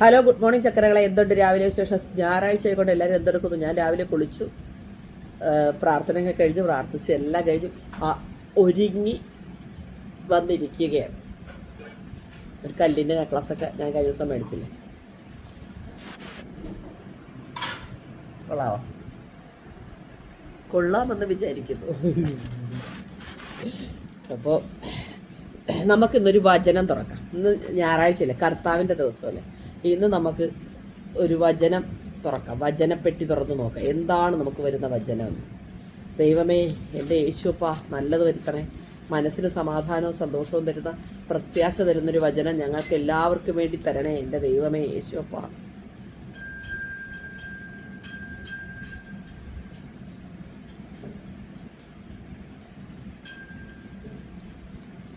Hello good morning ചക്കരകളെ. എന്തുണ്ട് രാവിലെ വിശേഷം? ഞായറാഴ്ച ആയിക്കോട്ടെ എല്ലാവരും എന്തെടുക്കുന്നു? ഞാൻ രാവിലെ കുളിച്ചു. പ്രാർത്ഥനയൊക്കെ കഴിഞ്ഞ് പ്രാർത്ഥിച്ച് എല്ലാം കഴിഞ്ഞു ഒരുങ്ങി വന്നിരിക്കുകയാണ്. ഒരു കല്ലിന്റെ നെക്ലസൊക്കെ ഞാൻ കഴിഞ്ഞ ദിവസം മേടിച്ചില്ലേ? കൊള്ളാവോ? കൊള്ളാമെന്ന് വിചാരിക്കുന്നു. അപ്പോൾ നമുക്കിന്നൊരു വചനം തുറക്കാം. ഇന്ന് ഞായറാഴ്ചയല്ലേ? കർത്താവിന്റെ ദിവസമല്ലേ? ഇന്ന് നമുക്ക് ഒരു വചനം തുറക്കാം. വചനപ്പെട്ടി തുറന്നു നോക്കാം. എന്താണ് നമുക്ക് വരുന്ന വചനം? ദൈവമേ എന്റെ യേശുപ്പ നല്ലത് വരുത്തണേ. മനസ്സിന് സമാധാനവും സന്തോഷവും തരുന്ന പ്രത്യാശ തരുന്നൊരു വചനം ഞങ്ങൾക്ക് എല്ലാവർക്കും വേണ്ടി തരണേ. എന്റെ ദൈവമേ യേശുപ്പ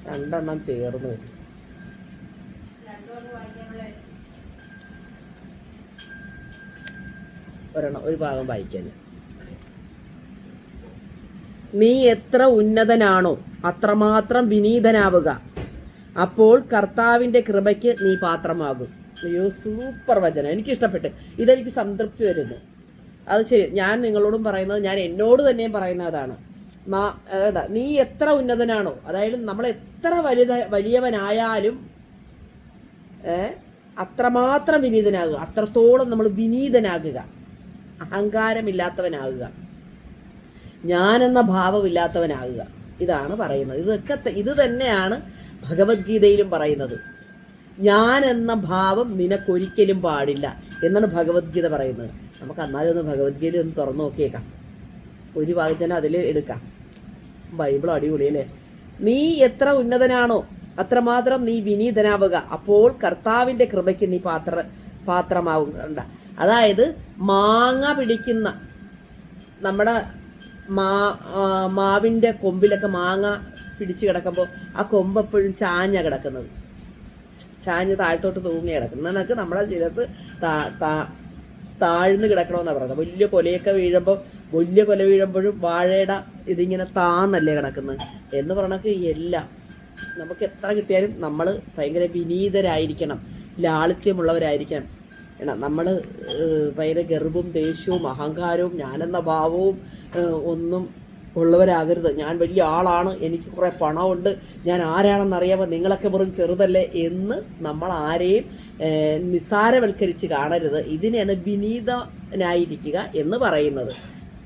രണ്ടെണ്ണം ചേർന്ന് വരും. ഒരെണ്ണം ഒരു ഭാഗം വായിക്കാൻ. നീ എത്ര ഉന്നതനാണോ അത്രമാത്രം വിനീതനാവുക. അപ്പോൾ കർത്താവിന്റെ കൃപയ്ക്ക് നീ പാത്രമാകും. അയ്യോ സൂപ്പർ വചനം. എനിക്ക് ഇഷ്ടപ്പെട്ട് ഇതെനിക്ക് സംതൃപ്തി തരുന്നു. അത് ശരി ഞാൻ നിങ്ങളോടും പറയുന്നത് ഞാൻ എന്നോട് തന്നെയും പറയുന്ന അതാണ് നാ- നീ എത്ര ഉന്നതനാണോ അതായത് നമ്മൾ എത്ര വലുത വലിയവനായാലും അത്രമാത്രം വിനീതനാകുക. അത്രത്തോളം നമ്മൾ വിനീതനാകുക. അഹങ്കാരമില്ലാത്തവനാകുക. എന്ന ഭാവമില്ലാത്തവനാകുക. ഇതാണ് പറയുന്നത്. ഇതൊക്കെ ഇത് തന്നെയാണ് ഭഗവത്ഗീതയിലും പറയുന്നത്. ഞാൻ എന്ന ഭാവം നിനക്കൊരിക്കലും പാടില്ല എന്നാണ് ഭഗവത്ഗീത പറയുന്നത്. നമുക്ക് അന്നാലും ഒന്ന് ഭഗവത്ഗീത ഒന്ന് തുറന്നു നോക്കിയേക്കാം. ഒരു ഭാഗത്തന്നെ അതിൽ എടുക്കാം. ബൈബിൾ അടിപൊളിയല്ലേ നീ എത്ര ഉന്നതനാണോ അത്രമാത്രം നീ വിനീതനാവുക. അപ്പോൾ കർത്താവിന്റെ കൃപയ്ക്ക് നീ പാത്ര പാത്രമാവുക അതായത് മാങ്ങ പിടിക്കുന്ന നമ്മുടെ മാ മാവിന്റെ കൊമ്പിലൊക്കെ മാങ്ങ പിടിച്ച് കിടക്കുമ്പോൾ ആ കൊമ്പ് എപ്പോഴും ചാഞ്ഞ കിടക്കുന്നത്. ചാഞ്ഞ് താഴത്തോട്ട് തൂങ്ങി കിടക്കുന്നത്. എന്നൊക്കെ നമ്മുടെ ശരീരത്ത് താ താ താഴ്ന്നു കിടക്കണമെന്നാണ് പറയുന്നത്. വലിയ കൊലയൊക്കെ വീഴുമ്പോൾ വലിയ കൊല വീഴുമ്പോഴും വാഴയുടെ ഇതിങ്ങനെ താന്നല്ലേ കിടക്കുന്നത്. എന്ന് പറഞ്ഞൊക്കെ എല്ലാം നമുക്ക് എത്ര കിട്ടിയാലും നമ്മൾ ഭയങ്കര വിനീതരായിരിക്കണം. ലാളിത്യമുള്ളവരായിരിക്കണം. ഏടാ നമ്മൾ ഭയങ്കര ഗർവും ദേഷ്യവും അഹങ്കാരവും ഞാനെന്ന ഭാവവും ഒന്നും ഉള്ളവരാകരുത്. ഞാൻ വലിയ ആളാണ് എനിക്ക് കുറേ പണമുണ്ട് ഞാൻ ആരാണെന്ന് അറിയാമോ നിങ്ങളൊക്കെ വെറും ചെറുതല്ലേ എന്ന് നമ്മൾ ആരെയും നിസ്സാരവൽക്കരിച്ച് കാണരുത്. ഇതിനെയാണ് വിനീതനായിരിക്കുക എന്ന് പറയുന്നത്.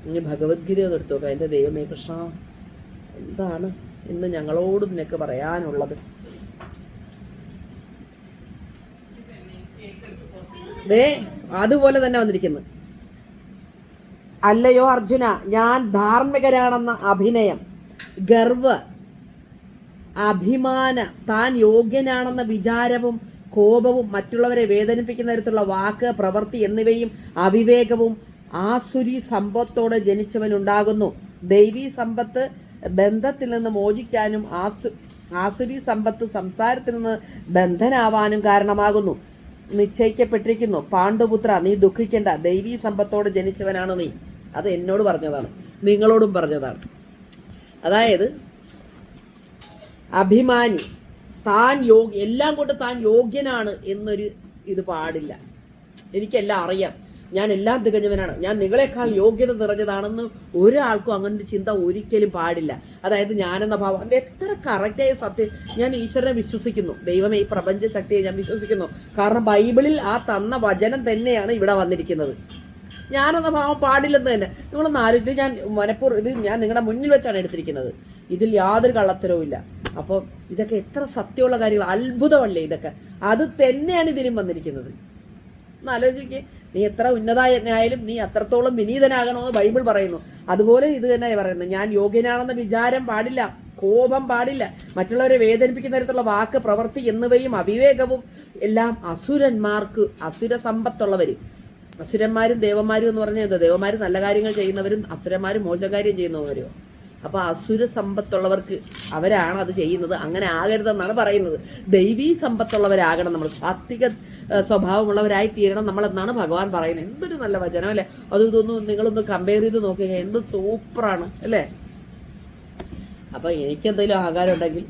ഇനി ഭഗവത്ഗീത ഒന്ന് എടുത്തു നോക്കാം. എന്റെ ദൈവമേ കൃഷ്ണ എന്താണ് ഇന്ന് ഞങ്ങളോട് നിനക്ക് പറയാനുള്ളത്? ദേ അതുപോലെ തന്നെ വന്നിരിക്കുന്നത്. അല്ലയോ അർജുന ഞാൻ ധാർമ്മികരാണെന്ന അഭിനയം. ഗർവ് അഭിമാന താൻ യോഗ്യനാണെന്ന വിചാരവും കോപവും മറ്റുള്ളവരെ വേദനിപ്പിക്കുന്ന തരത്തിലുള്ള വാക്ക് പ്രവൃത്തി എന്നിവയും അവിവേകവും ആസുരി സമ്പത്തോടെ ജനിച്ചവനുണ്ടാകുന്നു ദൈവീ സമ്പത്ത് ബന്ധത്തിൽ നിന്ന് മോചിക്കാനും ആസു ആസുരി സമ്പത്ത് സംസാരത്തിൽ നിന്ന് ബന്ധനാവാനും കാരണമാകുന്നു. നിശ്ചയിക്കപ്പെട്ടിരിക്കുന്നു. പാണ്ഡുപുത്ര നീ ദുഃഖിക്കേണ്ട. ദൈവീ സമ്പത്തോട് ജനിച്ചവനാണ് നീ. അത് എന്നോട് പറഞ്ഞതാണ്. നിങ്ങളോടും പറഞ്ഞതാണ്. അതായത് അഭിമാനി താൻ യോഗ്യ എല്ലാം കൊണ്ട് താൻ യോഗ്യനാണ് എന്നൊരു ഇത് പാടില്ല. എനിക്കെല്ലാം അറിയാം. ഞാൻ എല്ലാം തികഞ്ഞവനാണ്. ഞാൻ നിങ്ങളെക്കാൾ യോഗ്യത നിറഞ്ഞതാണെന്ന് ഒരാൾക്കും അങ്ങനെ ചിന്ത ഒരിക്കലും പാടില്ല. അതായത് ഞാനെന്ന ഭാവം. എന്റെ എത്ര കറക്റ്റായ സത്യം ഞാൻ ഈശ്വരനെ വിശ്വസിക്കുന്നു. ദൈവമേ ഈ പ്രപഞ്ച ശക്തിയെ ഞാൻ വിശ്വസിക്കുന്നു. കാരണം ബൈബിളിൽ ആ തന്ന വചനം തന്നെയാണ് ഇവിടെ വന്നിരിക്കുന്നത്. ഞാനെന്ന ഭാവം പാടില്ലെന്ന് തന്നെ. നിങ്ങളൊന്ന് ഇത് ഞാൻ മനപ്പൂർ ഇത് ഞാൻ നിങ്ങളുടെ മുന്നിൽ വെച്ചാണ് എടുത്തിരിക്കുന്നത്. ഇതിൽ യാതൊരു കള്ളത്തരവും ഇല്ല. അപ്പോൾ ഇതൊക്കെ എത്ര സത്യമുള്ള കാര്യങ്ങൾ. അത്ഭുതമല്ലേ ഇതൊക്കെ. അത് തന്നെയാണ് ഇതിനും വന്നിരിക്കുന്നത്. ഒന്ന് ആലോചിക്ക്. നീ എത്ര ഉന്നതായാലും നീ അത്രത്തോളം വിനീതനാകണമെന്ന് ബൈബിൾ പറയുന്നു. അതുപോലെ ഇത് തന്നെ പറയുന്നു ഞാൻ യോഗ്യനാണെന്ന വിചാരം പാടില്ല കോപം പാടില്ല. മറ്റുള്ളവരെ വേദനിപ്പിക്കുന്ന തരത്തിലുള്ള വാക്ക് പ്രവൃത്തി എന്നിവയും അവിവേകവും എല്ലാം അസുരന്മാർക്ക് അസുര സമ്പത്തുള്ളവർ അസുരന്മാരും ദേവന്മാരും എന്ന് പറഞ്ഞാൽ എന്താ? ദേവന്മാർ നല്ല കാര്യങ്ങൾ ചെയ്യുന്നവരും അസുരന്മാരും മോശകാര്യം ചെയ്യുന്നവരും. അപ്പോൾ അസുര സമ്പത്തുള്ളവർക്ക് അവരാണ് അത് ചെയ്യുന്നത്. അങ്ങനെ ആകരുതെന്നാണ് പറയുന്നത്. ദൈവീ സമ്പത്തുള്ളവരാകണം നമ്മൾ. സാത്വിക സ്വഭാവമുള്ളവരായി തീരണം നമ്മളെന്നാണ് ഭഗവാൻ പറയുന്നത്. എന്തൊരു നല്ല വചനം അല്ലേ? അത് ഇതൊന്നും നിങ്ങളൊന്ന് കമ്പയർ ചെയ്ത് നോക്കുക എന്ത് സൂപ്പറാണ് അല്ലേ? അപ്പോൾ എനിക്കെന്തെങ്കിലും ആകാരം ഉണ്ടെങ്കിൽ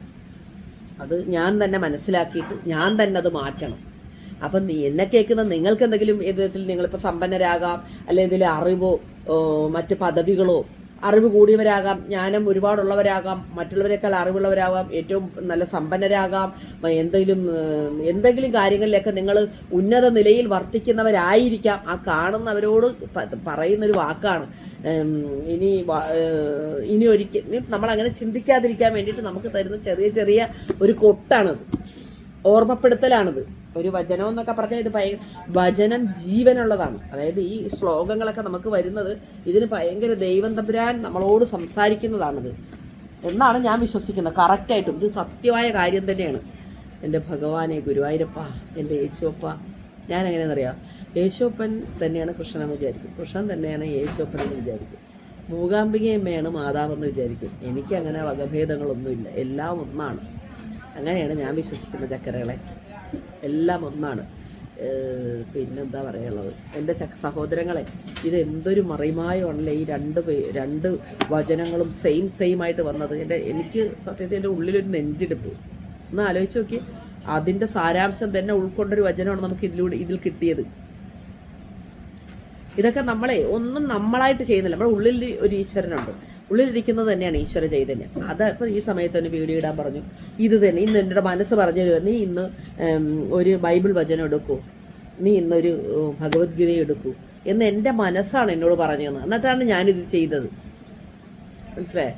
അത് ഞാൻ തന്നെ മനസ്സിലാക്കിയിട്ട് ഞാൻ തന്നെ അത് മാറ്റണം. അപ്പം നീ എന്നെ കേൾക്കുന്ന നിങ്ങൾക്ക് എന്തെങ്കിലും വിധത്തിൽ നിങ്ങളിപ്പോൾ സമ്പന്നരാകാം അല്ലെങ്കിൽ എന്തെങ്കിലും അറിവോ മറ്റ് പദവികളോ അറിവ് കൂടിയവരാകാം ജ്ഞാനം ഒരുപാടുള്ളവരാകാം മറ്റുള്ളവരെക്കാൾ അറിവുള്ളവരാകാം ഏറ്റവും നല്ല സമ്പന്നരാകാം എന്തെങ്കിലും എന്തെങ്കിലും കാര്യങ്ങളിലൊക്കെ നിങ്ങൾ ഉന്നത നിലയിൽ വർത്തിക്കുന്നവരായിരിക്കാം. ആ കാണുന്നവരോട് പറയുന്നൊരു വാക്കാണ്. ഇനി ഇനി വ- നമ്മൾ ഒരിക്കൽ നമ്മളങ്ങനെ ചിന്തിക്കാതിരിക്കാൻ വേണ്ടിയിട്ട് നമുക്ക് തരുന്ന ചെറിയ ചെറിയ ഒരു കൊട്ടാണത്. ഓർമ്മപ്പെടുത്തലാണിത്. ഒരു വചനം എന്നൊക്കെ പറഞ്ഞാൽ ഇത് ഭയ വചനം ജീവനുള്ളതാണ്. അതായത് ഈ ശ്ലോകങ്ങളൊക്കെ നമുക്ക് വരുന്നത് ഇതിന് ഭയങ്കര ദൈവം തമ്പുരാൻ നമ്മളോട് സംസാരിക്കുന്നതാണിത്. എന്നാണ് ഞാൻ വിശ്വസിക്കുന്നത്. കറക്റ്റായിട്ടും ഇത് സത്യമായ കാര്യം തന്നെയാണ്. എന്റെ ഭഗവാനെ ഗുരുവായൂരപ്പ എന്റെ യേശുവപ്പ. ഞാൻ എങ്ങനെയാണെന്നറിയാം യേശുപ്പൻ തന്നെയാണ് കൃഷ്ണനെന്ന് വിചാരിക്കും. കൃഷ്ണൻ തന്നെയാണ് യേശുപ്പൻ എന്ന് വിചാരിക്കും. മൂകാംബികയമ്മയാണ് മാതാവെന്ന് വിചാരിക്കും. എനിക്കങ്ങനെ വകഭേദങ്ങളൊന്നുമില്ല. എല്ലാം ഒന്നാണ്. അങ്ങനെയാണ് ഞാൻ വിശ്വസിക്കുന്ന ചക്കരകളെ. എല്ലാം ഒന്നാണ്. പിന്നെന്താ പറയാനുള്ളത്? എന്റെ സഹോദരങ്ങളെ ഇത് എന്തൊരു ഈ രണ്ട് രണ്ട് വചനങ്ങളും സെയിം സെയിം ആയിട്ട് വന്നത്. എന്റെ എനിക്ക് സത്യത്തിൽ എന്റെ ഉള്ളിലൊരു നെഞ്ചെടുപ്പ് ഒന്ന് ആലോചിച്ച് നോക്കി അതിന്റെ സാരാംശം തന്നെ ഉൾക്കൊണ്ടൊരു വചനമാണ് നമുക്ക് ഇതിലൂടെ ഇതിൽ കിട്ടിയത്. ഇതൊക്കെ നമ്മളെ ഒന്നും നമ്മളായിട്ട് ചെയ്യുന്നില്ല. നമ്മുടെ ഉള്ളിൽ ഒരു ഈശ്വരനുണ്ട്. ഉള്ളിലിരിക്കുന്നത് തന്നെയാണ് ഈശ്വര ചൈതന്യം. അത് ഇപ്പം ഈ സമയത്ത് തന്നെ വീഡിയോ ഇടാൻ പറഞ്ഞു. ഇത് തന്നെ. ഇന്ന് എന്റെ മനസ്സ് പറഞ്ഞു തരുമോ നീ ഇന്ന് ഒരു ബൈബിൾ വചനം എടുക്കൂ. നീ ഇന്നൊരു ഭഗവത്ഗീത എടുക്കൂ എന്ന് എന്റെ മനസ്സാണ് എന്നോട് പറഞ്ഞു തന്നത്. എന്നിട്ടാണ് ഞാനിത് ചെയ്തത്. മനസ്സിലായേ?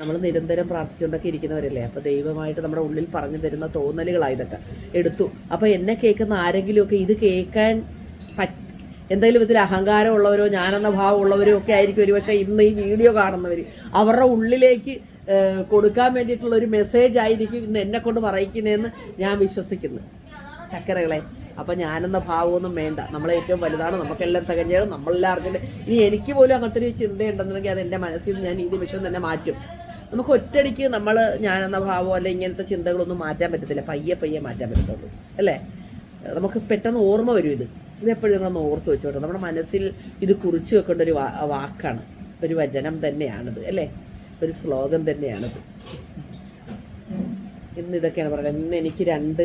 നമ്മൾ നിരന്തരം പ്രാർത്ഥിച്ചുകൊണ്ടൊക്കെ ഇരിക്കുന്നവരല്ലേ? അപ്പോൾ ദൈവമായിട്ട് നമ്മുടെ ഉള്ളിൽ പറഞ്ഞു തരുന്ന തോന്നലുകളായതൊക്കെ എടുത്തു. അപ്പോൾ എന്നെ കേൾക്കുന്ന ആരെങ്കിലുമൊക്കെ ഇത് കേൾക്കാൻ പറ്റ എന്തെങ്കിലും ഇതിൽ അഹങ്കാരമുള്ളവരോ ഞാനെന്ന ഭാവമുള്ളവരോ ഒക്കെ ആയിരിക്കും ഒരുപക്ഷെ ഇന്ന് ഈ വീഡിയോ കാണുന്നവർ അവരുടെ ഉള്ളിലേക്ക് കൊടുക്കാൻ വേണ്ടിയിട്ടുള്ള ഒരു മെസ്സേജ് ആയിരിക്കും ഇന്ന് എന്നെ കൊണ്ട് പറയിക്കുന്നതെന്ന് ഞാൻ വിശ്വസിക്കുന്നു. ചക്കരകളെ അപ്പം ഞാനെന്ന ഭാവമൊന്നും വേണ്ട. നമ്മളെ ഏറ്റവും വലുതാണ് നമുക്കെല്ലാം തികഞ്ഞാണ് നമ്മളെല്ലാവർക്കും ഇനി എനിക്ക് പോലും അങ്ങനത്തെ ഒരു ചിന്തയുണ്ടെന്നുണ്ടെങ്കിൽ അത് എന്റെ മനസ്സിൽ നിന്ന് ഞാൻ ഈ നിമിഷം തന്നെ മാറ്റും. നമുക്ക് ഒറ്റയടിക്ക് നമ്മൾ ഞാനെന്ന ഭാവമോ അല്ലെങ്കിൽ ഇങ്ങനത്തെ ചിന്തകളൊന്നും മാറ്റാൻ പറ്റത്തില്ല. പയ്യെ പയ്യെ മാറ്റാൻ പറ്റത്തുള്ളൂ. അല്ലേ? നമുക്ക് പെട്ടെന്ന് ഓർമ്മ വരും ഇത്. ഇതെപ്പോഴും നിങ്ങളൊന്ന് ഓർത്ത് വെച്ചോട്ടെ. നമ്മുടെ മനസ്സിൽ ഇത് കുറിച്ച് വെക്കേണ്ട ഒരു വാക്കാണ്. ഒരു വചനം തന്നെയാണിത് അല്ലേ? ഒരു ശ്ലോകം തന്നെയാണിത്. ഇന്ന് ഇതൊക്കെയാണ് പറയുന്നത്. ഇന്ന് എനിക്ക് രണ്ട്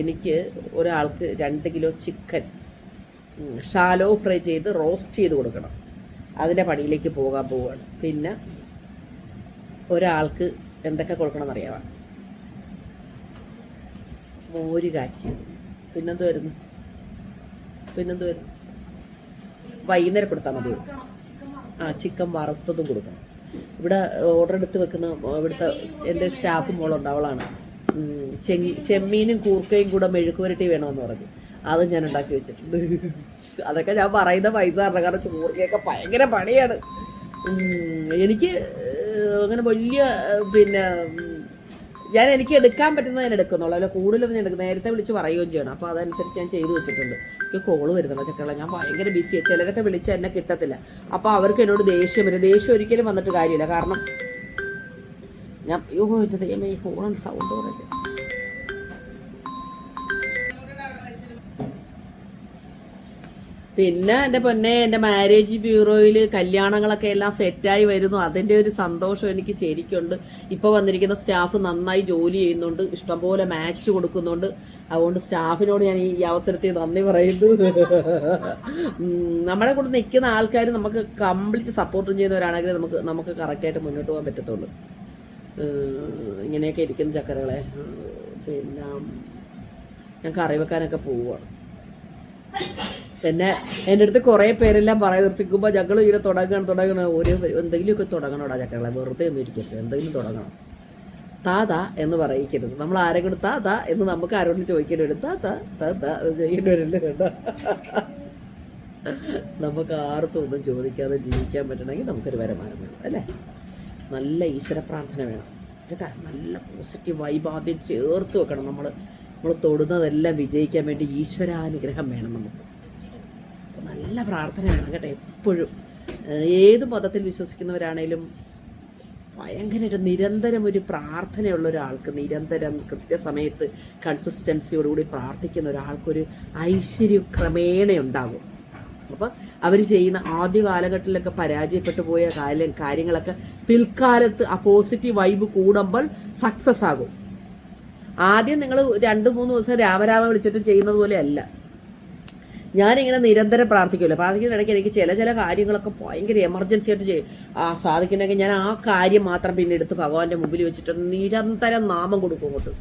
എനിക്ക് ഒരാൾക്ക് രണ്ട് കിലോ ചിക്കൻ ഷാലോ ഫ്രൈ ചെയ്ത് റോസ്റ്റ് ചെയ്ത് കൊടുക്കണം. അതിന്റെ പണിയിലേക്ക് പോകാൻ പോവുകയാണ്. പിന്നെ ഒരാൾക്ക് എന്തൊക്കെ കൊടുക്കണം എന്നറിയാമോ മോര് കാച്ചിയത്. പിന്നെന്ത് വരുന്നു? പിന്നെന്ത് വരും വൈകുന്നേരം കൊടുത്താൽ മതി. ആ ചിക്കൻ വറുത്തതും കൊടുക്കണം. ഇവിടെ ഓർഡർ എടുത്ത് വെക്കുന്ന ഇവിടുത്തെ എന്റെ സ്റ്റാഫ് മോളുണ്ട് അവളാണ്. ചെങ്ങി ചെമ്മീനും കൂർക്കയും കൂടെ മെഴുക്ക് പുരട്ടി വേണമെന്ന് പറഞ്ഞു. അത് ഞാൻ ഉണ്ടാക്കി വെച്ചിട്ടുണ്ട്. അതൊക്കെ ഞാൻ പറയുന്ന പൈസ കാരണം കാരണം കൂർക്കയൊക്കെ ഭയങ്കര പണിയാണ്. എനിക്ക് അങ്ങനെ വലിയ പിന്നെ ഞാൻ എനിക്ക് എടുക്കാൻ പറ്റുന്നത് ഞാൻ എടുക്കുന്നുള്ളൂ. അല്ല കൂടുതലൊന്നും ഞാൻ എടുക്കുന്നത് നേരത്തെ വിളിച്ച് പറയുകയും ചെയ്യണം. അപ്പോൾ അതനുസരിച്ച് ഞാൻ ചെയ്തു വെച്ചിട്ടുണ്ട്. എനിക്ക് കോൾ വരുന്നുണ്ട് ചക്കള ഞാൻ ഭയങ്കര ബിസിയാണ് ചിലരൊക്കെ വിളിച്ച് എന്നെ കിട്ടത്തില്ല. അപ്പോൾ അവർക്ക് എന്നോട് ദേഷ്യം വരും. ദേഷ്യം ഒരിക്കലും വന്നിട്ട് കാര്യമില്ല. കാരണം ഞാൻ യോ എന്റെ ഈ ഫോൺ സൗണ്ട് കുറഞ്ഞു പിന്നെ എന്റെ പൊന്നെ എന്റെ മാരേജ് ബ്യൂറോയിൽ കല്യാണങ്ങളൊക്കെ എല്ലാം സെറ്റായി വരുന്നു. അതിന്റെ ഒരു സന്തോഷം എനിക്ക് ശരിക്കുണ്ട്. ഇപ്പോൾ വന്നിരിക്കുന്ന സ്റ്റാഫ് നന്നായി ജോലി ചെയ്യുന്നുണ്ട്. ഇഷ്ടംപോലെ മാച്ച് കൊടുക്കുന്നുണ്ട്. അതുകൊണ്ട് സ്റ്റാഫിനോട് ഞാൻ ഈ അവസരത്തിൽ നന്ദി പറയുന്നു. നമ്മുടെ കൂടെ നിൽക്കുന്ന ആൾക്കാർ നമുക്ക് കംപ്ലീറ്റ് സപ്പോർട്ടും ചെയ്യുന്നവരാണെങ്കിൽ നമുക്ക് നമുക്ക് കറക്റ്റായിട്ട് മുന്നോട്ട് പോകാൻ പറ്റത്തുള്ളൂ. ഇങ്ങനെയൊക്കെ ഇരിക്കുന്ന ചക്കരകളെ. പിന്നെ ഞാൻ കറി വെക്കാനൊക്കെ പോവുകയാണ് പിന്നെ എന്റെ അടുത്ത് കുറേ പേരെല്ലാം പറയാൻ നിർത്തിക്കുമ്പോൾ ഞങ്ങൾ ഇങ്ങനെ തുടങ്ങണം തുടങ്ങണം. ഒരു എന്തെങ്കിലുമൊക്കെ തുടങ്ങണോടാ ചക്കളെ വെറുതെ ഒന്നും ഇരിക്കരുത്. എന്തെങ്കിലും തുടങ്ങണം. താത എന്ന് പറയിക്കരുത്. നമ്മൾ ആരെങ്കിലും താതാ താത എന്ന് നമുക്ക് ആരോടും ചോദിക്കേണ്ടി വരും. താത്ത അത് ചെയ്യേണ്ടി വരില്ല കേട്ടോ. നമുക്ക് ആർത്തും ഒന്നും ചോദിക്കാതെ ജീവിക്കാൻ പറ്റണമെങ്കിൽ നമുക്കൊരു വരുമാനം വേണം അല്ലേ? നല്ല ഈശ്വര പ്രാർത്ഥന വേണം കേട്ടാ? നല്ല പോസിറ്റീവ് വൈബ് ആദ്യം ചേർത്ത് വെക്കണം നമ്മൾ നമ്മൾ തൊടുന്നതെല്ലാം വിജയിക്കാൻ വേണ്ടി ഈശ്വരാനുഗ്രഹം വേണം നമുക്ക്. നല്ല പ്രാർത്ഥനയാണ് കേട്ടോ എപ്പോഴും. ഏത് മതത്തിൽ വിശ്വസിക്കുന്നവരാണേലും ഭയങ്കര ഒരു നിരന്തരം ഒരു പ്രാർത്ഥനയുള്ള ഒരാൾക്ക് നിരന്തരം കൃത്യസമയത്ത് കൺസിസ്റ്റൻസിയോടുകൂടി പ്രാർത്ഥിക്കുന്ന ഒരാൾക്കൊരു ഐശ്വര്യം ക്രമേണ ഉണ്ടാകും അപ്പം അവർ ചെയ്യുന്ന ആദ്യ കാലഘട്ടത്തിലൊക്കെ പരാജയപ്പെട്ടു പോയ കാര്യം കാര്യങ്ങളൊക്കെ പിൽക്കാലത്ത് ആ പോസിറ്റീവ് വൈബ് കൂടുമ്പോൾ സക്സസ് ആകും. ആദ്യം നിങ്ങൾ രണ്ട് മൂന്ന് ദിവസം രാമരാമ വിളിച്ചിട്ട് ചെയ്യുന്നത് പോലെ അല്ല ഞാനിങ്ങനെ നിരന്തരം പ്രാർത്ഥിക്കുമല്ലോ പ്രാർത്ഥിക്കുന്ന ഇടയ്ക്ക് എനിക്ക് ചില ചില കാര്യങ്ങളൊക്കെ ഭയങ്കര എമർജൻസി ആയിട്ട് ചെയ്യും. ആ സാധിക്കുന്നെങ്കിൽ ഞാൻ ആ കാര്യം മാത്രം പിന്നെ എടുത്ത് ഭഗവാന്റെ മുമ്പിൽ വെച്ചിട്ട് നിരന്തരം നാമം കൊടുക്കും അങ്ങോട്ട്.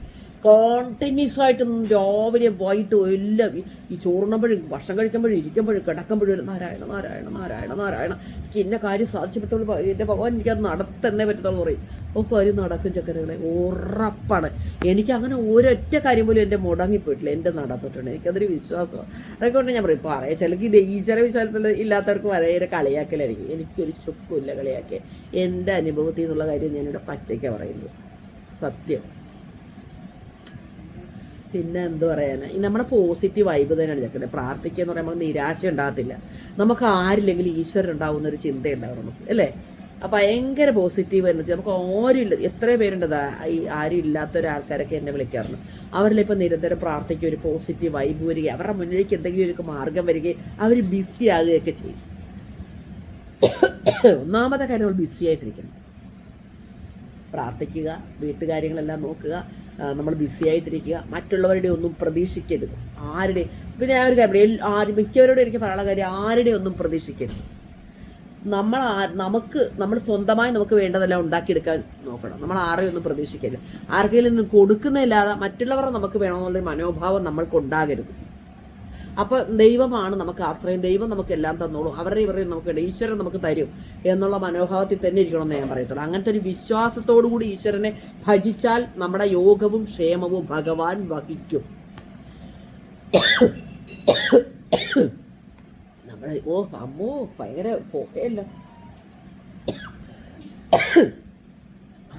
കോണ്ടിന്യൂസ് ആയിട്ട് രാവിലെ വൈകിട്ട് എല്ലാം ഈ- ചോറുണ്ണപ്പോഴും ഭക്ഷണം കഴിക്കുമ്പോഴും ഇരിക്കുമ്പോഴും കിടക്കുമ്പോഴും നാരായണ നാരായണ നാരായണ നാരായണ. എനിക്ക് ഇന്ന കാര്യം സാധിച്ചപ്പോഴത്തോളം എന്റെ ഭഗവാൻ എനിക്കത് നടത്തന്നേ പറ്റത്തുള്ളൂ പറയും. ഓ കാര്യം നടക്കും ചക്കരകളെ. ഉറപ്പാണ്. എനിക്ക് അങ്ങനെ ഒരൊറ്റ കാര്യം പോലും എന്റെ മുടങ്ങിപ്പോയിട്ടില്ല. എന്റെ നടന്നിട്ടുണ്ട്. എനിക്കതൊരു വിശ്വാസമാണ്. അതുകൊണ്ട് ഞാൻ പറയും പറയാം. ചിലക്ക് ഇത് ഈശ്വര വിശ്വാസത്തിൽ ഇല്ലാത്തവർക്ക് വളരെ കളിയാക്കലായിരിക്കും. എനിക്കൊരു ചുക്കുമില്ല കളിയാക്കിയ എന്റെ അനുഭവത്തിൽ നിന്നുള്ള കാര്യം ഞാനിവിടെ പച്ചയ്ക്ക പറയുന്നത്. സത്യം. പിന്നെ എന്ത് പറയാനാ? ഈ നമ്മുടെ പോസിറ്റീവ് വൈബ് തന്നെയാണ് ചേർക്കുന്നത് പ്രാർത്ഥിക്കുക എന്ന് പറയുമ്പോൾ നിരാശ ഉണ്ടാകത്തില്ല. നമുക്ക് ആരില്ലെങ്കിലും ഈശ്വരൻ ഉണ്ടാവുന്ന ഒരു ചിന്ത ഉണ്ടാവും നമുക്ക് അല്ലേ? അപ്പം ഭയങ്കര പോസിറ്റീവ് എനർജി നമുക്ക് ആരും ഇല്ല എത്ര പേരുണ്ടതാ ഈ ആരും ഇല്ലാത്ത ഒരാൾക്കാരൊക്കെ എന്നെ വിളിക്കാറുണ്ട്. അവരിലിപ്പോൾ നിരന്തരം പ്രാർത്ഥിക്കുക ഒരു പോസിറ്റീവ് വൈബ് വരിക അവരുടെ മുന്നിലേക്ക് എന്തെങ്കിലും ഒരു മാർഗം വരികയും അവർ ബിസി ആകുകയൊക്കെ ചെയ്യും. ഒന്നാമത്തെ കാര്യം നമ്മൾ ബിസി ആയിട്ടിരിക്കണം. പ്രാർത്ഥിക്കുക വീട്ടുകാര്യങ്ങളെല്ലാം നോക്കുക നമ്മൾ ബിസി ആയിട്ടിരിക്കുക. മറ്റുള്ളവരുടെ ഒന്നും പ്രതീക്ഷിക്കരുത്. ആരുടെ? പിന്നെ ഞാൻ ഒരു കാര്യം ആദ്യം മിക്കവരോടും എനിക്ക് പറയാനുള്ള കാര്യം ആരുടെ ഒന്നും പ്രതീക്ഷിക്കരുത്. നമ്മൾ നമുക്ക് നമ്മൾ സ്വന്തമായി നമുക്ക് വേണ്ടതെല്ലാം ഉണ്ടാക്കിയെടുക്കാൻ നോക്കണം. നമ്മൾ ആരെയും ഒന്നും പ്രതീക്ഷിക്കരുത്. ആർക്കെങ്കിലും കൊടുക്കുന്നില്ലാതെ മറ്റുള്ളവർ നമുക്ക് വേണമെന്നുള്ളൊരു മനോഭാവം നമ്മൾക്ക് ഉണ്ടാകരുത് അപ്പോൾ ദൈവമാണ് നമുക്ക് ആശ്രയം ദൈവം നമുക്ക് എല്ലാം തന്നോളും അവരുടെ ഇവരുടെയും നമുക്ക് ഈശ്വരൻ നമുക്ക് തരും എന്നുള്ള മനോഭാവത്തിൽ തന്നെ ഇരിക്കണമെന്ന് ഞാൻ പറയത്തുള്ളൂ. അങ്ങനത്തെ ഒരു വിശ്വാസത്തോടു കൂടി ഈശ്വരനെ ഭജിച്ചാൽ നമ്മുടെ യോഗവും ക്ഷേമവും ഭഗവാൻ വഹിക്കും. നമ്മുടെ ഓ അമ്മോ ഭയങ്കര പോയല്ല.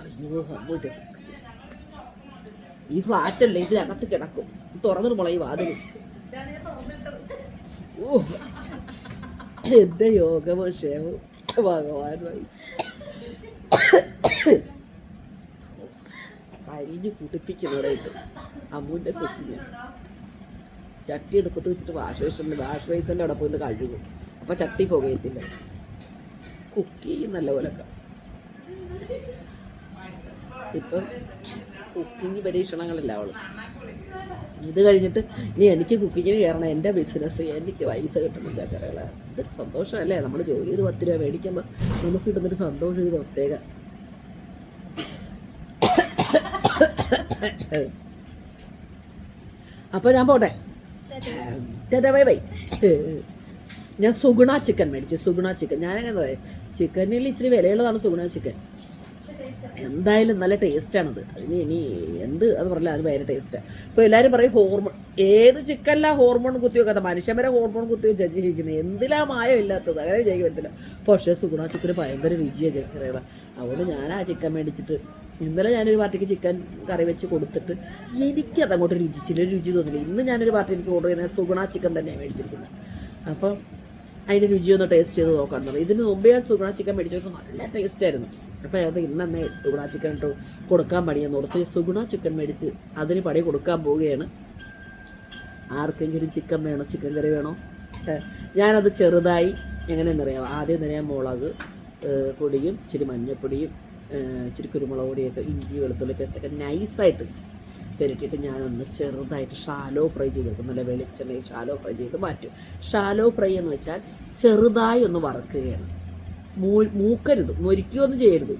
അയ്യോ അമ്മോ ഈ ഫ്ലാറ്റല്ലേ ഇതിനകത്ത് കിടക്കും. തുറന്നിട്ട് മുളയും വാതിൽ ഓ എന്റെ യോഗവും ക്ഷേമവും കരിഞ്ഞ് ഇത്. അമ്മൂന്റെ കുട്ടിന് ചട്ടി എടുപ്പത്ത് വെച്ചിട്ട് വാഷ് ബേസിന്റെ വാഷ് ബേസിന്റെ അവിടെ പോയി കഴുകും. അപ്പം ചട്ടി പുകയത്തില്ല. കുക്ക് ചെയ്യും നല്ല പോലൊക്കെ ഇപ്പം കുക്കിംഗ് പരീക്ഷണങ്ങളില്ല അവൾ. ഇത് കഴിഞ്ഞിട്ട് ഇനി എനിക്ക് കുക്കിങ്ങിന് കയറണം. എന്റെ ബിസിനസ് എനിക്ക് പൈസ കിട്ടണം ചക്കരകളെ. ഇതൊരു സന്തോഷമല്ലേ? നമ്മൾ ജോലി ചെയ്ത് പത്ത് രൂപ മേടിക്കുമ്പോൾ നമുക്ക് കിട്ടുന്നൊരു സന്തോഷം ഇത് പ്രത്യേക അപ്പോൾ ഞാൻ പോട്ടെ. ചേട്ടാ ബൈ ബൈ. ഞാൻ സുഗുണ ചിക്കൻ മേടിച്ചു സുഗുണ ചിക്കൻ. ഞാനങ്ങനെ പറയാം ചിക്കനിൽ ഇച്ചിരി വിലയുള്ളതാണ് സുഗുണ ചിക്കൻ. എന്തായാലും നല്ല ടേസ്റ്റാണത്. അതിന് ഇനി എന്ത് അത് പറഞ്ഞാൽ അത് ഭയങ്കര ടേസ്റ്റാണ് ഇപ്പോൾ എല്ലാവരും പറയും ഹോർമോൺ ഏത് ചിക്കനിലാ ഹോർമോൺ കുത്തി വെക്കാത്ത മനുഷ്യൻ വരെ ഹോർമോൺ കുത്തി വെച്ച് ജീവിക്കുന്നത് എന്തിലാ മായമില്ലാത്തത്? അങ്ങനെ വിചാരിക്കാൻ പറ്റില്ല പക്ഷേ സുഗുണ ചിക്കന് ഭയങ്കര രുചിയാണ് ചിക്കനുകൾ അതുകൊണ്ട് ഞാൻ ആ ചിക്കൻ മേടിച്ചിട്ട് ഇന്നലെ ഞാനൊരു പാർട്ടിക്ക് ചിക്കൻ കറി വെച്ച് കൊടുത്തിട്ട് എനിക്കത് അങ്ങോട്ട് രുചിച്ചില്ല രുചി തോന്നില്ല. ഇന്ന് ഞാനൊരു പാർട്ടി എനിക്ക് ഓർഡർ ചെയ്യുന്നത് സുഗുണ ചിക്കൻ തന്നെയാണ് മേടിച്ചിരിക്കുന്നത്. അപ്പോൾ അതിന്റെ രുചി ഒന്ന് ടേസ്റ്റ് ചെയ്ത് നോക്കാൻ തുടങ്ങി ഇതിന് മുമ്പേ ഞാൻ സുഗുണ ചിക്കൻ മേടിച്ചിട്ട് നല്ല ടേസ്റ്റ് ആയിരുന്നു. അപ്പോൾ അത് ഇന്ന് തന്നെ സുഗുണ ചിക്കൻ ഇട്ട് കൊടുക്കാൻ പണിയെന്ന് ഓർത്ത് സുഗുണ ചിക്കൻ മേടിച്ച് അതിന് പണി കൊടുക്കാൻ പോവുകയാണ്. ആർക്കെങ്കിലും ചിക്കൻ വേണോ? ചിക്കൻ കറി വേണോ? ഞാനത് ചെറുതായി എങ്ങനെയെന്നറിയാം. ആദ്യം തന്നെ മുളക് പൊടിയും ഇച്ചിരി മഞ്ഞൾപ്പൊടിയും ഇച്ചിരി കുരുമുളക് പൊടിയൊക്കെ ഇഞ്ചി വെളുത്തുള്ളി പേസ്റ്റൊക്കെ നൈസായിട്ട് പെരട്ടിയിട്ട് ഞാനൊന്ന് ചെറുതായിട്ട് ഷാലോ ഫ്രൈ ചെയ്തെടുക്കും. നല്ല വെളിച്ചെണ്ണയിൽ ഷാലോ ഫ്രൈ ചെയ്ത് മാറ്റും. ഷാലോ ഫ്രൈ എന്ന് വെച്ചാൽ ചെറുതായി ഒന്ന് വറക്കുകയാണ്. മൂ മൂക്കരുത്. മുരിക്കുകയൊന്നും ചെയ്യരുത്.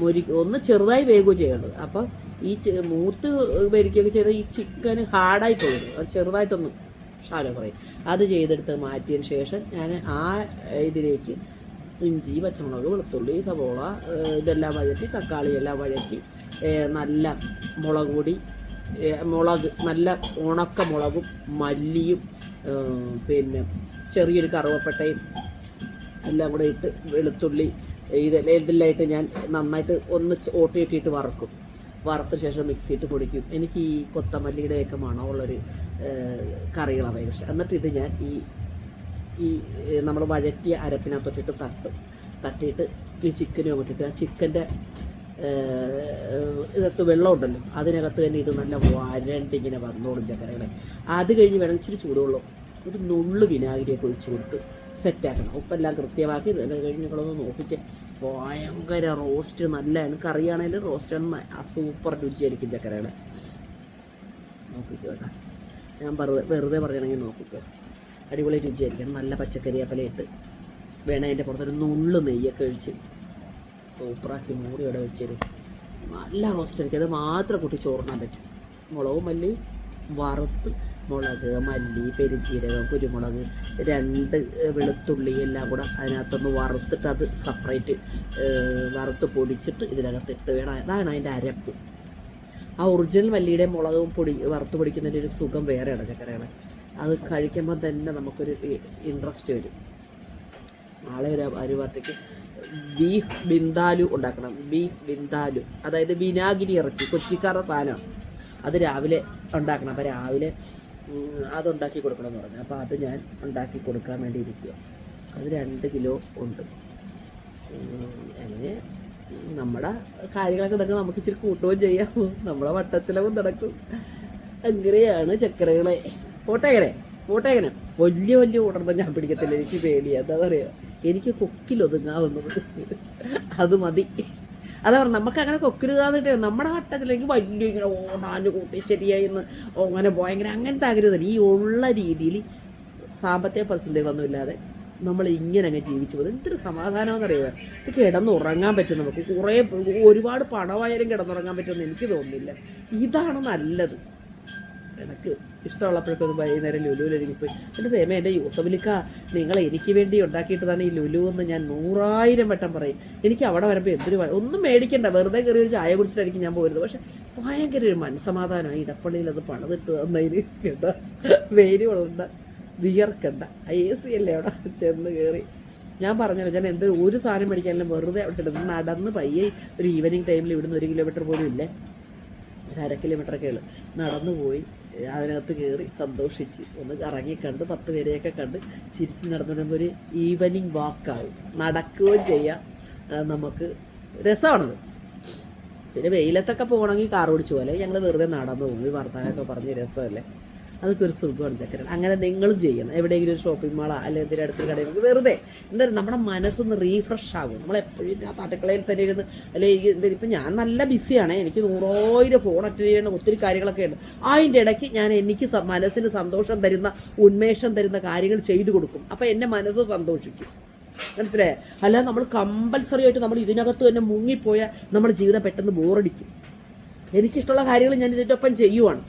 മുരി ഒന്ന് ചെറുതായി വേഗം ചെയ്യേണ്ടത് അപ്പോൾ ഈ മൂത്ത് വരിക്കുകയൊക്കെ ചെയ്ത് ഈ ചിക്കൻ ഹാർഡായി പോകുന്നു അത് ചെറുതായിട്ടൊന്ന് ഷാലോ ഫ്രൈ. അത് ചെയ്തെടുത്ത് മാറ്റിയതിന് ശേഷം ഞാൻ ആ ഇതിലേക്ക് ഇഞ്ചി പച്ചമുളക് വെളുത്തുള്ളി സവോള ഇതെല്ലാം വഴറ്റി തക്കാളി എല്ലാം വഴറ്റി നല്ല മുളക് പൊടി മുളക് നല്ല ഉണക്ക മുളകും മല്ലിയും പിന്നെ ചെറിയൊരു കറുവപ്പട്ടയും എല്ലാം കൂടെ ഇട്ട് വെളുത്തുള്ളി ഇതെല്ലാം ഇതെല്ലാമായിട്ട് ഞാൻ നന്നായിട്ട് ഒന്ന് ഓട്ടിയൊക്കെ ഇട്ട് വറക്കും. വറുത്ത ശേഷം മിക്സിയിട്ട് പൊടിക്കും. എനിക്ക് ഈ കൊത്തമല്ലിയുടെയൊക്കെ മണമുള്ളൊരു കറികളാണ് പക്ഷേ എന്നിട്ട് ഇത് ഞാൻ ഈ ഈ നമ്മൾ വഴറ്റിയ അരപ്പിനകത്തോട്ടിട്ട് തട്ടും. തട്ടിയിട്ട് ഈ ചിക്കനും ഇട്ടിട്ട് ആ ചിക്കന്റെ ഇതിനകത്ത് വെള്ളമുണ്ടല്ലോ. അതിനകത്ത് തന്നെ ഇത് നല്ല വരണ്ടിങ്ങനെ വന്നോളും ചക്കരകളെ. അത് കഴിഞ്ഞ് വേണം ഇച്ചിരി ചൂടുവെള്ളം. ഒരു നുള്ളു വിനാഗിരിയൊക്കെ ഒഴിച്ച് കൊടുത്ത് സെറ്റാക്കണം ഉപ്പെല്ലാം കൃത്യമാക്കി ഇത് കഴിഞ്ഞ് നിങ്ങളൊന്ന് നോക്കിയിട്ട് ഭയങ്കര റോസ്റ്റ് നല്ലതാണ്. കറിയാണെങ്കിലും റോസ്റ്റ് സൂപ്പർ രുചിയായിരിക്കും ചക്കരകളെ. നോക്കിക്കോ കേട്ടോ. ഞാൻ വെറുതെ വെറുതെ പറയണമെങ്കിൽ നോക്കിക്കോ. അടിപൊളി രുചിയായിരിക്കണം നല്ല പച്ചക്കറിയപ്പലയിട്ട് വേണേ അതിന്റെ പുറത്തൊരു നുള്ളു നെയ്യൊക്കെ ഒഴിച്ച് സൂപ്പറാക്കി മൂടി ഇവിടെ വെച്ചേരും. നല്ല റോസ്റ്റ് ആയിരിക്കും. അത് മാത്രം കൂട്ടി ചോറിനാൻ പറ്റും. മുളകും മല്ലി വറുത്ത് മുളക് മല്ലി പെരുജീരകം കുരുമുളക് രണ്ട് വെളുത്തുള്ളി എല്ലാം കൂടെ അതിനകത്തൊന്ന് വറുത്തിട്ട് അത് സെപ്പറേറ്റ് വറുത്ത് പൊടിച്ചിട്ട് ഇതിനകത്തിട്ട് വേണം. അതാണ് അതിന്റെ അരപ്പ്. ആ ഒറിജിനൽ മല്ലിയുടെ മുളകും പൊടി വറുത്ത് പൊടിക്കുന്നതിന്റെ ഒരു സുഖം വേറെയാണ് ചക്കരകളെ അത് കഴിക്കുമ്പോൾ തന്നെ നമുക്കൊരു ഇൻട്രസ്റ്റ് വരും. നാളെ ഒരു അരി ഭാഗത്തേക്ക് ബീഫ് ബിന്ദാലു ഉണ്ടാക്കണം. ബീഫ് ബിന്ദാലു. അതായത് വിനാഗിരി ഇറച്ചി കൊച്ചിക്കാരുടെ സാധനമാണ്. അത് രാവിലെ ഉണ്ടാക്കണം. അപ്പോൾ രാവിലെ അതുണ്ടാക്കി കൊടുക്കണം എന്ന് പറഞ്ഞു. അപ്പോൾ അത് ഞാൻ ഉണ്ടാക്കി കൊടുക്കാൻ വേണ്ടി ഇരിക്കുക അത് രണ്ട് കിലോ ഉണ്ട്. അങ്ങനെ നമ്മുടെ കാര്യങ്ങളൊക്കെ നടക്കും നമുക്ക് ഇച്ചിരി കൂട്ടുകയും ചെയ്യാം. നമ്മുടെ വട്ടച്ചിലവും നടക്കും. അങ്ങനെയാണ് ചക്കരകളെ. പോട്ടെങ്ങനെ പോട്ടെങ്ങനെ വലിയ വലിയ ഓർഡർ ഞാൻ പിടിക്കത്തില്ല. എനിക്ക് പേടിയാ. എന്താ പറയുക? എനിക്ക് കൊക്കിലൊതുങ്ങാവുന്നത്. അത് മതി. അതാ പറഞ്ഞ നമുക്ക് അങ്ങനെ കൊക്കിലുകാന്നിട്ട് നമ്മുടെ വട്ടത്തിലേക്ക് വലിയ ഇങ്ങനെ ഓടാൽ കൂട്ടി ശരിയായി എന്ന് ഓ, അങ്ങനെ ഭയങ്കര അങ്ങനത്തെ ആഗ്രഹമില്ല ഈ ഉള്ള രീതിയിൽ സാമ്പത്തിക പ്രതിസന്ധികളൊന്നും ഇല്ലാതെ നമ്മൾ ഇങ്ങനെ അങ്ങ് ജീവിച്ചു പോകുന്നത് എന്തൊരു സമാധാനമെന്ന് അറിയുക കിടന്നുറങ്ങാൻ പറ്റും നമുക്ക് കുറേ ഒരുപാട് പണമായാലും കിടന്നുറങ്ങാൻ പറ്റുമെന്ന് എനിക്ക് തോന്നുന്നില്ല. ഇതാണ് നല്ലത്. എനിക്ക് ഇഷ്ടമുള്ളപ്പോഴൊക്കെ ഒന്ന് വൈകുന്നേരം ലുലുവിലൊരുങ്ങി പോയി എന്റെ തേമ എന്റെ യൂസഫലിക്ക നിങ്ങൾ എനിക്ക് വേണ്ടി ഉണ്ടാക്കിയിട്ടതാണ് ഈ ലുലു എന്ന് ഞാൻ നൂറായിരം വട്ടം പറയും. എനിക്ക് അവിടെ വരുമ്പോൾ എന്തൊരു ഒന്നും മേടിക്കണ്ട. വെറുതെ കയറി ഒരു ചായ കുടിച്ചിട്ടായിരിക്കും ഞാൻ പോരുന്നത് പക്ഷെ ഭയങ്കര ഒരു മനസ്സമാധാനം ഇടപ്പള്ളിയിൽ അത് പണിതിട്ട് തന്നതിന് കേട്ടോ. വെയിൽ കൊള്ളണ്ട. വിയർക്കണ്ട. എ സി അല്ലേ അവിടെ ചെന്ന് കയറി ഞാൻ പറഞ്ഞല്ലോ ഞാൻ എന്തൊരു ഒരു സാധനം മേടിക്കാനും വെറുതെ അവിടെ ഇടുന്നു നടന്ന് പയ്യെ ഒരു ഈവനിങ് ടൈമിൽ ഇവിടുന്ന് ഒരു കിലോമീറ്റർ പോലും ഇല്ലേ? ഒരു അര കിലോമീറ്ററൊക്കെ ഉള്ളു. നടന്നു പോയി. അതിനകത്ത് കയറി സന്തോഷിച്ച് ഒന്ന് ഇറങ്ങി കണ്ട് പത്ത് പേരെയൊക്കെ കണ്ട് ചിരിച്ച് നടന്നു വരുമ്പോൾ ഒരു ഈവനിങ് വാക്കാവും നടക്കുകയും ചെയ്യാം. നമുക്ക് രസമാണത് പിന്നെ വെയിലത്തൊക്കെ പോകണമെങ്കിൽ കാർ ഓടിച്ചു പോലെ ഞങ്ങൾ വെറുതെ നടന്നു ഈ വർത്താനൊക്കെ പറഞ്ഞ് രസമല്ലേ? അതൊക്കെ ഒരു സുഖമാണ് ചക്കര. അങ്ങനെ നിങ്ങളും ചെയ്യണം. എവിടെയെങ്കിലും ഒരു ഷോപ്പിംഗ് മാളോ അല്ലെങ്കിൽ എന്തെങ്കിലും അടുത്തൊരു കടയിൽ വെറുതെ. എന്തായാലും നമ്മുടെ മനസ്സൊന്ന് റീഫ്രഷ് ആകും. എപ്പോഴും ഇതിനകത്ത് അടുക്കളയിൽ തന്നെ ഇരുന്ന് അല്ലെങ്കിൽ ഇപ്പം ഞാൻ നല്ല ബിസിയാണ് എനിക്ക് നൂറായിരം ഫോൺ അറ്റൻഡ് ചെയ്യണം ഒത്തിരി കാര്യങ്ങളൊക്കെ ഉണ്ട്. അതിന്റെ ഇടയ്ക്ക് ഞാൻ എനിക്ക് മനസ്സിന് സന്തോഷം തരുന്ന ഉന്മേഷം തരുന്ന കാര്യങ്ങൾ ചെയ്തു കൊടുക്കും. അപ്പം എന്റെ മനസ്സ് സന്തോഷിക്കും. മനസ്സിലായേ? അല്ല നമ്മൾ കമ്പൽസറി ആയിട്ട് നമ്മൾ ഇതിനകത്ത് തന്നെ മുങ്ങിപ്പോയാൽ നമ്മുടെ ജീവിതം പെട്ടെന്ന് ബോറടിക്കും എനിക്കിഷ്ടമുള്ള കാര്യങ്ങൾ ഞാൻ ഇതിന്റെ ഒപ്പം ചെയ്യുവാണ്.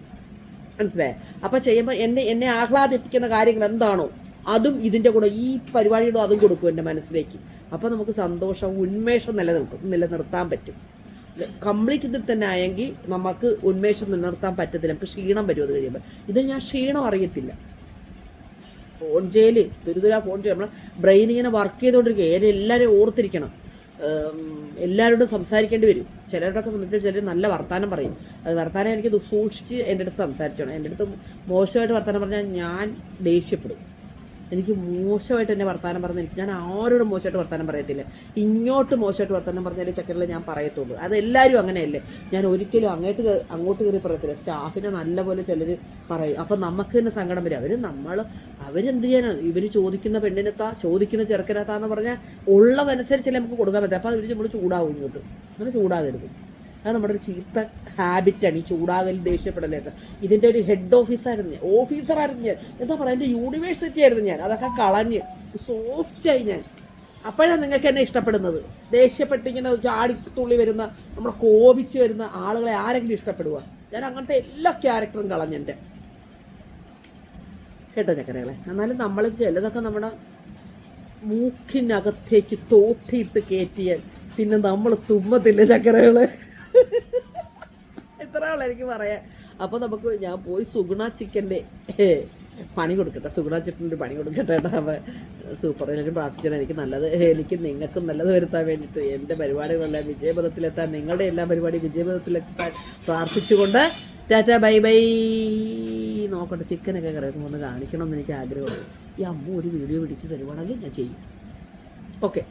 മനസ്സിലായേ അപ്പം ചെയ്യുമ്പോൾ എന്നെ എന്നെ ആഹ്ലാദിപ്പിക്കുന്ന കാര്യങ്ങൾ എന്താണോ അതും ഇതിന്റെ കൂടെ ഈ പരിപാടിയുടെ അതും കൊടുക്കും എന്റെ മനസ്സിലേക്ക്. അപ്പോൾ നമുക്ക് സന്തോഷം ഉന്മേഷം നിലനിർത്തും നിലനിർത്താൻ പറ്റും. കംപ്ലീറ്റ് ഇതിൽ തന്നെ ആയെങ്കിൽ നമുക്ക് ഉന്മേഷം നിലനിർത്താൻ പറ്റത്തില്ല. നമുക്ക് ക്ഷീണം വരും അത് കഴിയുമ്പോൾ ഇത് ഞാൻ ക്ഷീണം അറിയത്തില്ല. ഫോൺ ചെയ്യൽ തുരുതുരാ ഫോൺ ചെയ്യൽ ബ്രെയിൻ ഇങ്ങനെ വർക്ക് ചെയ്തുകൊണ്ടിരിക്കുക എല്ലാവരും ഓർത്തിരിക്കണം. എല്ലാവരോടും സംസാരിക്കേണ്ടി വരും. ചിലരോടൊക്കെ സംബന്ധിച്ച് ചിലർ നല്ല വർത്തമാനം പറയും. അത് വർത്തമാനം എനിക്ക് സൂക്ഷിച്ച് എന്റെ അടുത്ത് സംസാരിച്ചോണം. എന്റെ അടുത്ത് മോശമായിട്ട് വർത്തമാനം പറഞ്ഞാൽ ഞാൻ ദേഷ്യപ്പെടും. എനിക്ക് മോശമായിട്ട് എന്നെ വർത്തമാനം പറഞ്ഞു എനിക്ക് ഞാൻ ആരോടും മോശമായിട്ട് വർത്തമാനം പറയത്തില്ല. ഇങ്ങോട്ട് മോശമായിട്ട് വർത്തമാനം പറഞ്ഞാലേ ചക്കരയിൽ ഞാൻ പറയത്തുള്ളൂ. അതെല്ലാവരും അങ്ങനെയല്ലേ? ഞാൻ ഒരിക്കലും അങ്ങോട്ട് അങ്ങോട്ട് കയറി പറയത്തില്ല. സ്റ്റാഫിനെ നല്ലപോലെ ചിലർ പറയും. അപ്പം നമുക്ക് തന്നെ സങ്കടം വരും. അവർ നമ്മൾ അവരെന്ത് ചെയ്യാനാണ് ഇവർ ചോദിക്കുന്ന പെണ്ണിനെത്താ ചോദിക്കുന്ന ചെറുക്കനെത്താന്ന് പറഞ്ഞാൽ ഉള്ളതനുസരിച്ചല്ലേ നമുക്ക് കൊടുക്കാൻ പറ്റും അപ്പോൾ അവർ നമ്മൾ ചൂടാവും ഇങ്ങോട്ട്. അങ്ങനെ ചൂടാകരുത്. അത് നമ്മുടെ ഒരു ചീത്ത ഹാബിറ്റാണ് ഈ ചൂടാകൽ ദേഷ്യപ്പെടലൊക്കെ. ഇതിന്റെ ഒരു ഹെഡ് ഓഫീസായിരുന്നു ഞാൻ. ഓഫീസറായിരുന്നു ഞാൻ. എന്താ പറയുക എന്റെ യൂണിവേഴ്സിറ്റി ആയിരുന്നു ഞാൻ. അതൊക്കെ കളഞ്ഞ് സോഫ്റ്റായി ഞാൻ. അപ്പോഴാണ് നിങ്ങൾക്ക് എന്നെ ഇഷ്ടപ്പെടുന്നത്. ദേഷ്യപ്പെട്ടിങ്ങനെ ചാടിത്തുള്ളി വരുന്ന നമ്മളെ കോപിച്ച് വരുന്ന ആളുകളെ ആരെങ്കിലും ഇഷ്ടപ്പെടുക ഞാൻ അങ്ങനത്തെ എല്ലാ ക്യാരക്ടറും കളഞ്ഞെന്റെ കേട്ടോ ചക്കരകളെ? എന്നാലും നമ്മൾ ചിലതൊക്കെ നമ്മുടെ മൂക്കിനകത്തേക്ക് തോട്ടിയിട്ട് കയറ്റിയാൽ പിന്നെ നമ്മൾ തുമ്മത്തില്ല ചക്കരകൾ? ഇത്ര എനിക്ക് പറയാൻ. അപ്പോൾ നമുക്ക് ഞാൻ പോയി സുഗുണ ചിക്കന്റെ പണി കൊടുക്കട്ടെ. സുഗുണ ചിക്കന്റെ പണി കൊടുക്കട്ടെ കേട്ടോ. അപ്പോൾ സൂപ്പർ പ്രാർത്ഥിച്ചാൽ എനിക്ക് നല്ലത്. എനിക്ക് നിങ്ങൾക്കും നല്ലത് വരുത്താൻ വേണ്ടിയിട്ട് എന്റെ പരിപാടികളെല്ലാം വിജയപഥത്തിലെത്താൻ നിങ്ങളുടെ എല്ലാ പരിപാടിയും വിജയപഥത്തിലെത്താൻ പ്രാർത്ഥിച്ചുകൊണ്ട് ടാറ്റ ബൈ ബൈ. നോക്കട്ടെ ചിക്കനൊക്കെ കറിയൊക്കെ ഒന്ന് കാണിക്കണം എന്ന് എനിക്ക് ആഗ്രഹമുണ്ട്. ഈ അമ്മ ഒരു വീഡിയോ പിടിച്ച് തരുവാണെങ്കിൽ ഞാൻ ചെയ്യും. ഓക്കെ.